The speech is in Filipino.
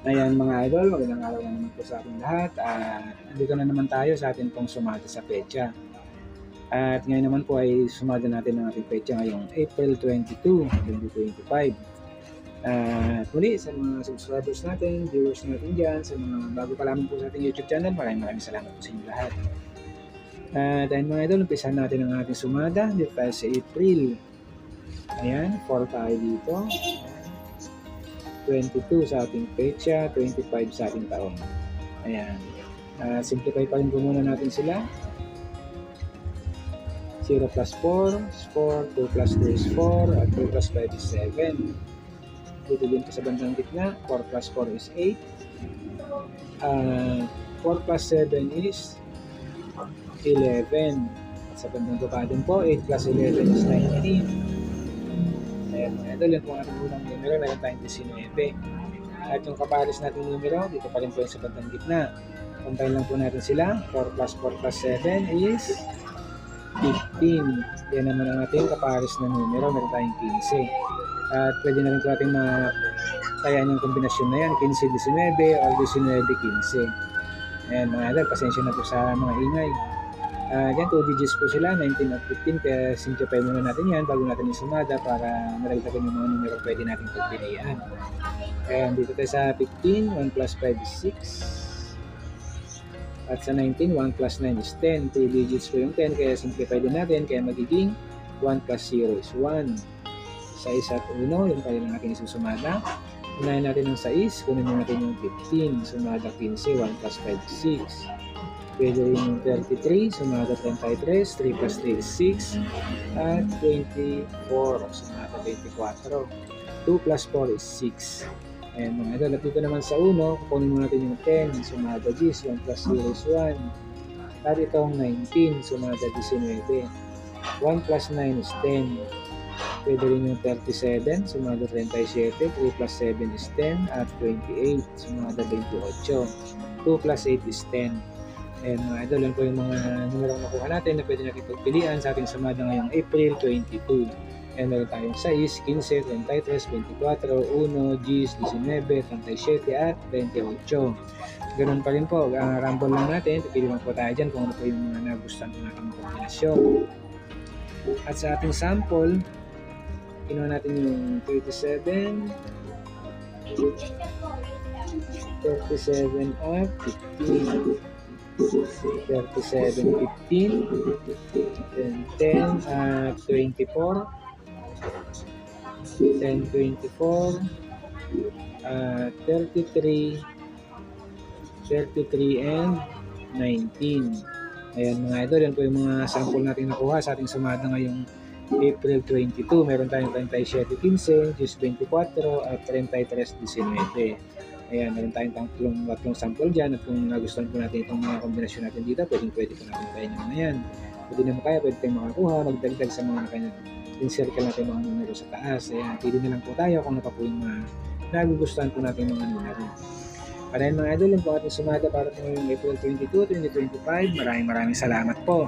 Ayan mga idol, magandang araw na naman po sa ating lahat. At dito na naman tayo sa ating pong sumada sa pecha. At ngayon naman po ay sumada natin ang ating pecha ngayong April 22, 2025. At muli sa mga subscribers natin, viewers natin dyan, sa mga bago pa lamang po sa ating YouTube channel, maraming maraming salamat po sa inyo lahat. At ayun mga idol, umpisahan natin ang ating sumada dito tayo sa April. Ayan, 4 tayo dito. 22 sa ating pecha, 25 sa ating taon. Ayan. Uh, simplify pa rin po muna natin sila. 0 plus 4 is 4, 2 plus 2 is 4, at 2 plus 5 is 7. Dito din sa bandang gitna, 4 plus 4 is 8. Uh, 4 plus 7 is 11. At sa bandang baba din po, 8 plus 11 is 19. Ayan mga idol, yan po ang unang numero, meron tayong 19. At yung kapares natin numero, dito pa rin po yung sa bandang gitna. Puntayin lang po natin sila. 4 plus 4 plus 7 is 15. Yan naman ang ating kapares na numero, meron tayong 15. At pwede na rin po natin matayan yung kombinasyon na yan, 15-19 or 19-15. Ayan mga idol, pasensya na po sa mga ingay. Uh, yan, 2 digits po sila, 19 at 15, kaya simplify muna natin yan bago natin isumada para malagdagan yung mga numero pwede natin pagpilian. Kaya dito tayo sa 15, 1 plus 5 is 6. At sa 19, 1 plus 9 is 10. 2 digits po yung 10, kaya simplify din natin, kaya magiging 1 plus 0 is 1. Sa 1 at 1, yun pa rin ang ating isusumada. Unahin natin ng 6, kunin natin yung 15, sumada 15, 1 plus 5 is 6. Yung 33, sumada 33, 3 plus 3 is 6, at 24, sumada 24. 2 plus 4 is 6. Ayan mga idol, dito naman sa 1, kukunin mo natin yung 10, sumada 10, 1 plus 0 is 1. At itong 19, sumada 19. 1 plus 9 is 10. Pwede rin yung 37, sumada 37, 3 plus 7 is 10, at 28, sumada 28. 2 plus 8 is 10. Ayan mga idol, yan po yung mga numero nakuha natin na pwede natin pagpilian sa ating sumada ngayong April 22. Ayan, meron tayong 6, 15, 33, 24, 1, 10, 19, 37 at 28. Ganun pa rin po, uh, rumble lang natin, pipili lang po tayo dyan kung ano po yung mga nagustuhan ng kombinasyon. At sa ating sample, kinuha natin yung 37, 37 at 15. 37, 15, then 10 at 24, 10, 24, uh, 33, 33 and 19. Ayan mga idol, yan po yung mga sample natin nakuha sa ating sumada ngayong April 22. Meron tayong 37, 15, 24 at 33, 19. Ayan, meron tayong tatlong, tatlong sample dyan at kung nagustuhan po natin itong mga kombinasyon natin dito, pwedeng pwede po natin tayo yung mga yan. Pwede naman kaya, pwede tayong makakuha, magdagdag sa mga kanya in-circle natin mga numero sa taas. Ayan, pili na lang po tayo kung ano pa po yung mga nagugustuhan po natin mga numero. Para mga idol, yung po ating sumada para po ngayong April 22, 2025. Maraming maraming salamat po.